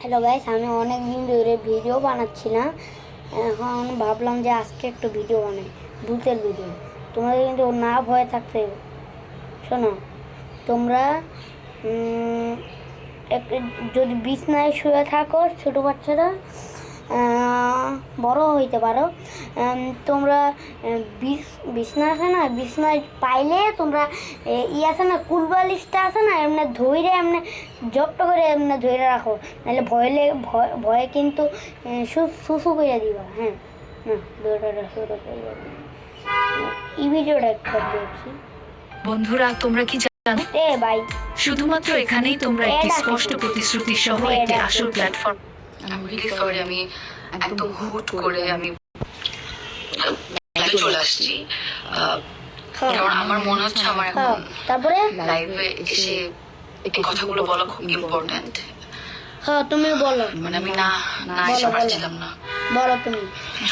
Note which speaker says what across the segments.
Speaker 1: Hello guys আমি অনেক দিন ধরে ভিডিও বানাচ্ছি না এখন ভাবলাম যে আজকে একটু ভিডিও বানাই, ভূতের ভিডিও তোমাদের কিন্তু না ভয় থাকতে, শোনো, তোমরা যদি বিছনায় শুয়ে থাকো ছোটো বাচ্চারা বড় হইতে পারো। তোমরা বিছ- বিছনা আছে না? বিছনায় পাইলে তোমরা ই আছে না কুলবালিশটা আছে না? এমনি ধইরে এমনি জবটা করে এমনি ধইরে রাখো। নাহলে ভয় লে- ভয় ভয়ে কিন্তু সুসু করে দিবা। হ্যাঁ এই ভিডিওটা একবার দেখি।
Speaker 2: বন্ধুরা তোমরা কি জানো? শুধুমাত্র এখানেই তোমরা একটি স্পষ্ট প্রতিশ্রুতি সহ একটি আসল প্ল্যাটফর্ম।
Speaker 3: সরি আমি একদম হুট করে আমি চলে আসছি।
Speaker 1: হ্যাঁ
Speaker 3: কারণ আমার মনে হচ্ছে আমার
Speaker 1: হ্যাঁ
Speaker 3: এখন
Speaker 1: তারপরে?
Speaker 3: লাইভে এসে এই কথাগুলো বলা খুব ইম্পর্ট্যান্ট
Speaker 1: হ্যাঁ তুমি বলো।
Speaker 3: মানে আমি না না এসে। পারছিলাম না।
Speaker 1: বলো তুমি।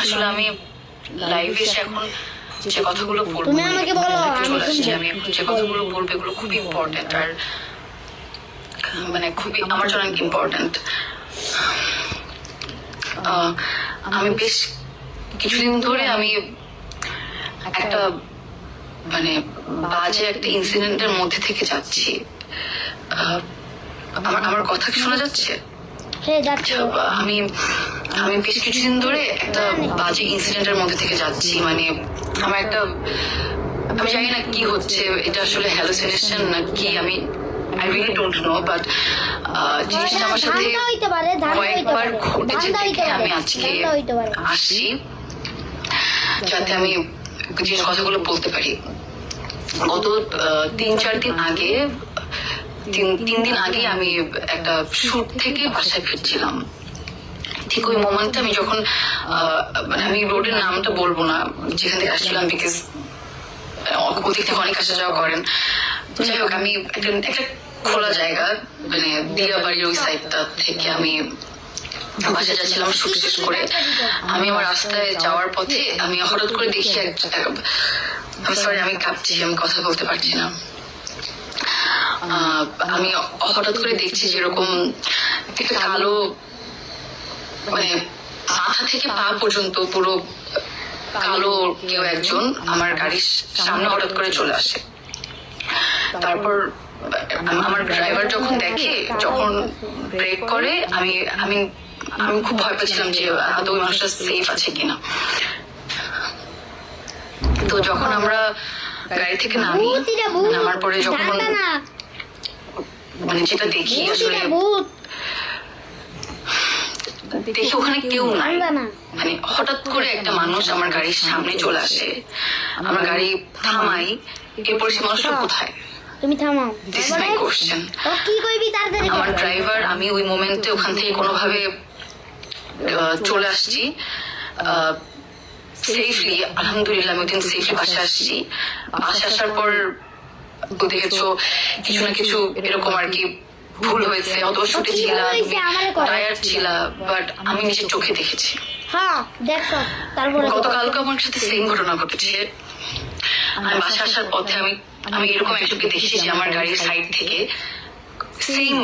Speaker 3: আসলে আমি লাইভে এসে এখন যে কথাগুলো বলব
Speaker 1: তুমি আমাকে বলো, আমি
Speaker 3: চলে আসছি। আমি এখন যে কথাগুলো বলব এগুলো খুব ইম্পর্ট্যান্ট আর মানে খুবই আমার জন্য ইম্পর্ট্যান্ট আমি বেশ কিছুদিন ধরে আমি একটা মানে বাজে একটা ইনসিডেন্টের মধ্যে থেকে যাচ্ছি। আমার আমার কথা কি শোনা যাচ্ছে?
Speaker 1: যাচ্ছে।
Speaker 3: আমি আমি বেশ কিছুদিন ধরে একটা বাজে ইনসিডেন্টের মধ্যে থেকে যাচ্ছি। মানে আমার একটা আমি জানি না কি হচ্ছে। এটা আসলে হ্যালোসিনেশন না কি আমি I really don't know but জিনিসটা আমার সাথে কয়েকবার ঘটেছে দেখে আমি আজকে আসছি। যাতে আমি জিনিস কথাগুলো বলতে পারি। গত তিন চার দিন আগে তিন তিন দিন আগে আমি একটা শুট থেকে বাসায় ফিরছিলাম। ঠিক ওই মোমেন্টে আমি যখন আহ, মানে আমি রোডের নামটা বলব না যেখান থেকে আসছিলাম বিকজ ওদিক থেকে অনেক আসা যাওয়া করেন। যাই হোক আমি একটা খোলা জায়গা মানে দিয়াবাড়ির ওই সাইডটা থেকে আমি বাসায় যাচ্ছিলাম শুট শেষ করে। আমি আমার রাস্তায় যাওয়ার পথে আমি হঠাৎ করে দেখি আমি সরি আমি কাঁপছি আমি কথা বলতে পারছি না। আমি হঠাৎ করে দেখছি যেরকম একটা কালো মানে মাথা থেকে পা পর্যন্ত পুরো কালো কেউ একজন আমার গাড়ির সামনে হঠাৎ করে চলে আসে। তারপর আমার ড্রাইভার যখন দেখে যখন ব্রেক করে আমি আমি আমি খুব ভয় পেয়েছিলাম যে আদৌ ওই মানুষটা সেফ আছে কিনা। তো যখন আমরা গাড়ি থেকে নামি নামার পরে যখন মানে যেটা দেখি আসলে দেখি ওখানে কেউ নাই। মানে হঠাৎ করে একটা মানুষ আমার গাড়ির সামনে চলে আসে। আমার গাড়ি থামাই এরপর সে মানুষটা কোথায়?
Speaker 1: তুমি থামাও।
Speaker 3: দিস ইজ মাই কোশ্চেন
Speaker 1: ও কি কইবি তাড়াতাড়ি
Speaker 3: আমার ড্রাইভার আমি ওই মোমেন্টে ওখান থেকে কোনোভাবে চলে আসছি। সেফলি আলহামদুলিল্লাহ আমি ওদিন সেফলি বাসে আসছি। বাসে আসার পর তো দেখেছ কিছু না কিছু এরকম আর কি ভুল হয়েছে। অথবা ছুটে
Speaker 1: হয়েছে?
Speaker 3: টায়ার ছিল বাট আমি নিজের চোখে দেখেছি।
Speaker 1: হ্যাঁ দেখো তারপরে
Speaker 3: গতকালকে আমার সাথে সেম ঘটনা ঘটেছে। আমি বাসা আসার পথে আমি আমি এরকম একজনকে দেখেছি আমার গাড়ির সাইড থেকে সেম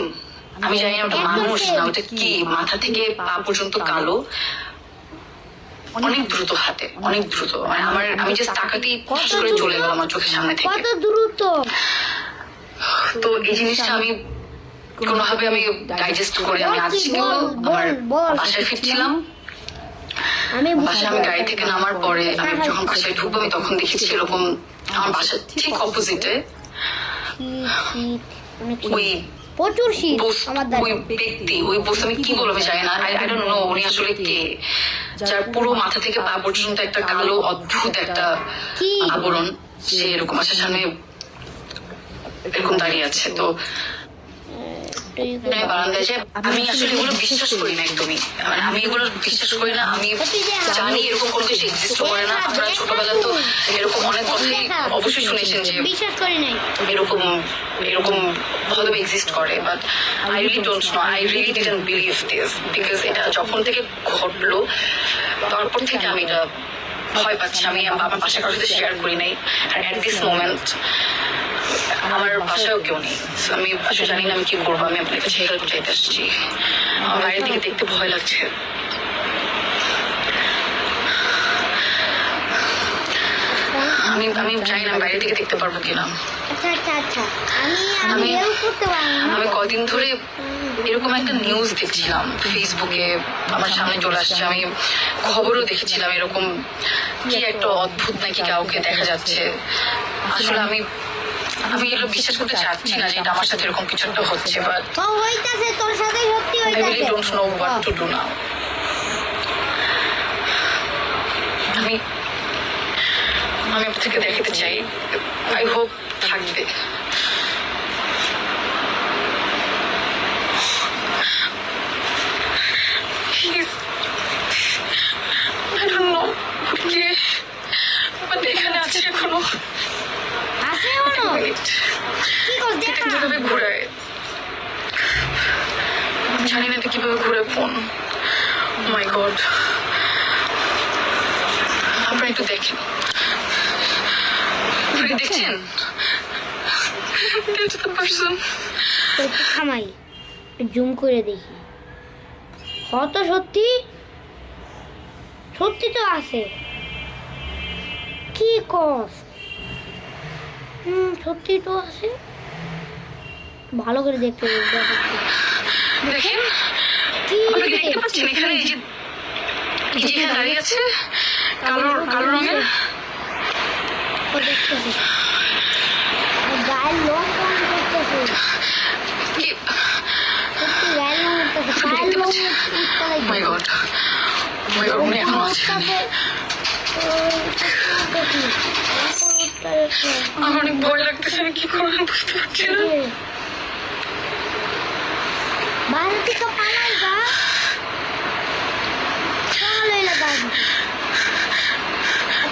Speaker 3: আমি জানি না ওটা মানুষ না ওটা কি? মাথা থেকে পা পর্যন্ত কালো। অনেক দ্রুত হাতে অনেক দ্রুত। মানে আমার আমি জাস্ট টাকাতেই ঠাস করে চলে গেল আমার চোখের সামনে থেকে।
Speaker 1: কত দ্রুত?
Speaker 3: তো এই জিনিসটা আমি কোনোভাবে আমি ডাইজেস্ট করে আমি আজকেও আমার। বাসায় ফিরছিলাম। বাসায় আমি গাড়ি থেকে নামার পরে আমি যখন বাসায় ঢুকবো আমি তখন দেখেছি এরকম আমার বাসার ঠিক অপোজিটে। ওই
Speaker 1: প্রচুর শীত। আমার
Speaker 3: ওই ব্যক্তি ওই বস আমি কি বলব জানি না। আই ডোন্ট নো উনি আসলে কে? যার পুরো মাথা থেকে পা পর্যন্ত একটা কালো অদ্ভুত একটা আবরণ সে এরকম আসার সামনে এরকম দাঁড়িয়ে আছে। তো আমি আসলে এগুলো বিশ্বাস করি না একদমই। মানে আমি এগুলো বিশ্বাস করি না আমি জানি এরকম কোনো কিছু এক্সিস্ট করে না আপনারা ছোটবেলা তো এরকম অনেক কথাই অবশ্যই শুনেছেন যে
Speaker 1: বিশ্বাস করি নাই।
Speaker 3: এরকম এরকম এক্সিস্ট করে but I really don't know I really didn't believe this because এটা যখন থেকে ঘটলো তারপর থেকে আমি এটা ভয় পাচ্ছি। আমি আমার পাশে কারোর সাথে শেয়ার করি নাই। আর অ্যাট দিস মোমেন্ট আমার বাসায়ও কেউ নেই। আমি আসলে জানি না আমি কি করব আমি আপনার কাছে হেল্প চাইতে আসছি। আমার বাইরে চারিদিকে দেখতে ভয় লাগছে। আমি আমি জানি না বাইরে থেকে দেখতে পারব কিনা।
Speaker 1: আচ্ছা আচ্ছা আচ্ছা। আমি আমি
Speaker 3: কদিন ধরে এরকম একটা নিউজ দেখছিলাম ফেসবুকে আমার সামনে চলে আসছে। আমি খবরও দেখেছিলাম এরকম কি একটা অদ্ভুত নাকি কাউকে দেখা যাচ্ছে। আসলে আমি আমি এগুলো বিশ্বাস করতে চাচ্ছি না যে এটা আমার সাথে এরকম কিছু একটা হচ্ছে বাট
Speaker 1: ও হইতাছে তোর সাথে সত্যি.
Speaker 3: আমি আমি আপনাকে দেখাতে চাই। আই হোপ থাকবে Please. I don't know. কে বাট এখানে আছে এখনও
Speaker 1: আছে এখনও
Speaker 3: Wait.
Speaker 1: কি কর
Speaker 3: এটা
Speaker 1: দেখা
Speaker 3: কীভাবে ঘুরায় জানি না এটা কীভাবে ঘুরে ফোন? মাই গড আপনারা একটু দেখেন আপনি দেখছেন.
Speaker 1: থামাই। জুম করে দেখি। হয়তো সত্যি? সত্যি তো আছে। কি কস? হুম সত্যি তো আছে। ভালো করে দেখতে।
Speaker 3: দেখেন? আপনি দেখতে পাচ্ছেন এখানে এই যে এই যে দাঁড়িয়ে আছে? কালো কালো রঙের আছেন আমার অনেক ভয় লাগতেছে আমি কি করব বুঝতে পারছি না।
Speaker 1: বাইরে থেকে গা সকালে এলে বাইরে আচ্ছা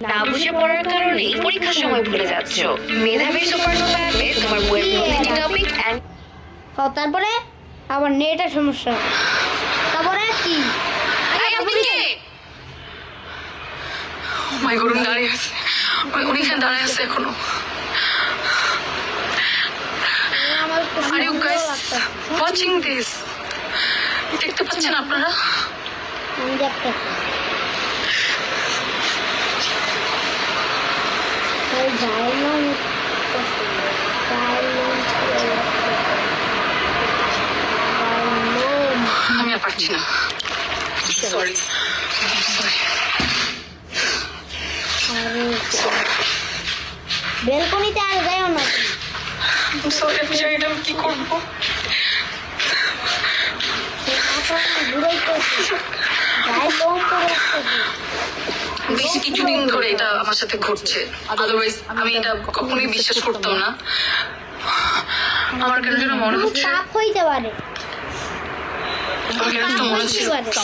Speaker 1: না
Speaker 2: বুঝে পড়ার কারণেই পরীক্ষার সময় ভুলে যাচ্ছ। মেধাবী সুপার অ্যাপে তোমার বইয়ের প্রতিটি টপিক অ্যান্ড
Speaker 1: ও তারপরে? আবার নেটের সমস্যা। তারপরে কি?
Speaker 3: মাই গড দাঁড়িয়ে আছে। উনি- এখানে দাঁড়িয়ে আছে
Speaker 1: সন্দেহ
Speaker 3: ওয়াচিং দিস দেখতে পাচ্ছেন আপনারা?
Speaker 1: আমি ওই গায়ের লোম।
Speaker 3: আমি আর পারছি না সরি সরি
Speaker 1: বেলকনিতে আর যাইও না
Speaker 3: সরি আমি জানি না কি করব।
Speaker 1: গায়ের লোম পড়ে উঠতেছে।
Speaker 3: বেশ কিছুদিন ধরে এটা আমার সাথে ঘটছে। আদারওয়াইজ আমি এটা কখনোই বিশ্বাস করতাম না। আমার কেন যেন মনে হচ্ছে
Speaker 1: পাপ হইতে পারে।
Speaker 3: মনে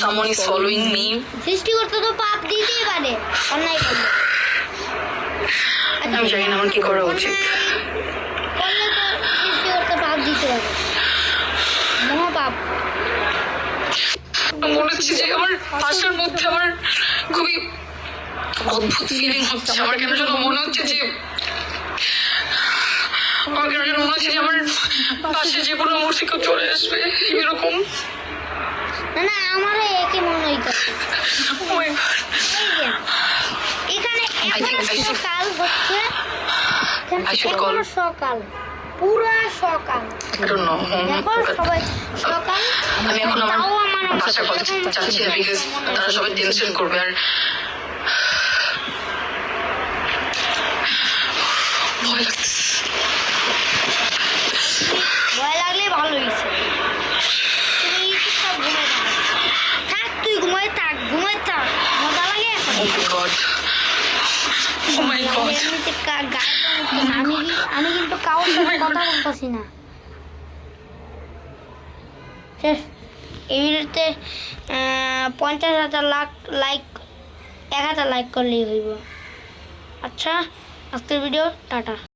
Speaker 3: সামন ইজ ফলোইং মি
Speaker 1: সৃষ্টিকর্তা তো পাপ দিতেই পারে। অন্যায় করলে।
Speaker 3: আমি জানি না আমার কি করা উচিত।
Speaker 1: করলে তো সৃষ্টিকর্তা পাপ দিতে পারে। মহাপাপ।
Speaker 3: মনে হচ্ছে যে আমার পাশের মধ্যে আমার খুবই অদ্ভুত ফিলিং হচ্ছে আমার কেন যেন মনে হচ্ছে যে আমার কেন যেন মনে হচ্ছে যে আমার পাশে যে কোনো মুহূর্তে কেউ চলে আসবে এরকম
Speaker 1: না আমারও একই মনে হইতেছে এখানে
Speaker 3: এখনও
Speaker 1: সকাল হচ্ছে এখানে সকাল পুরা সকাল. দেখো সবাই সকাল
Speaker 3: আমি এখন আমার বাসার কথা চাচ্ছি না বিকজ তারা সবাই টেনশন করবে আর ভয় লাগছে
Speaker 1: ভয় লাগলে ভালো হয়েছে। তুমি চুপচাপ ঘুমাই থাক। থাক তুই ঘুমাই থাক ঘুমাই থাক। মজা লাগে
Speaker 3: ও মাই গড ও মাই
Speaker 1: আমি
Speaker 3: গড
Speaker 1: কিন্তু কারোর সাথে কথা বলতেছি না। এই ভিডিওতে পঞ্চাশ হাজার লাখ লাইক এক হাজার লাইক করলেই হইব। আচ্ছা। আজকের ভিডিও টাটা